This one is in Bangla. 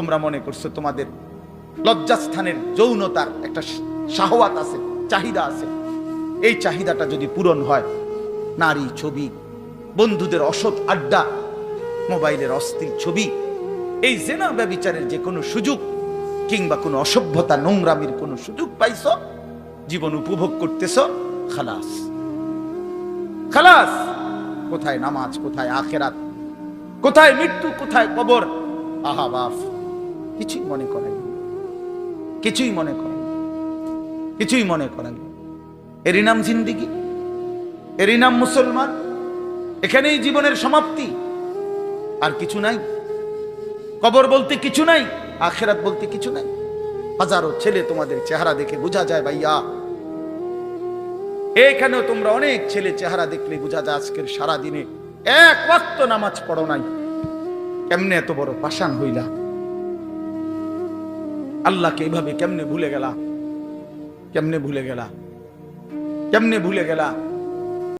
তোমরা মনে করছ তোমাদের লজ্জাস্থানের যৌনতার একটা শাহওয়াত আছে, চাহিদা আছে। এই চাহিদাটা যদি পূরণ হয়, নারী ছবি, বন্ধুদের অসৎ আড্ডা, মোবাইলের অস্থির ছবি, এই জেনা ব্যবিচারের যে কোনো সুযোগ কিংবা কোনো অসভ্যতা, নোংরামির কোনো সুযোগ পাইছ, জীবন উপভোগ করতেছ, খালাস। খালাস! কোথায় নামাজ, কোথায় আখেরাত, কোথায় মৃত্যু, কোথায় কবর? আহা, বাফ। কিছুই মনে করাই না। কিছুই মনে করাই না। কিছুই মনে করেন। এরই নাম জিন্দিগি, এরই নাম মুসলমান, এখানেই জীবনের সমাপ্তি। আর কিছু নাই। কবর বলতে কিছু নাই, আখেরাত বলতে কিছু নাই। হাজারো ছেলে তোমাদের চেহারা দেখে বোঝা যায় ভাইয়া। এখানেও তোমরা অনেক ছেলে চেহারা দেখলে বোঝা যায় আজকের সারা দিনে এক নামাজ পড়ো নাই। কেমনে এত বড় পাষাণ হইলা? আল্লাহকে এইভাবে কেমনে ভুলে গেলা কেমনে ভুলে গেলা কেমনে ভুলে গেলা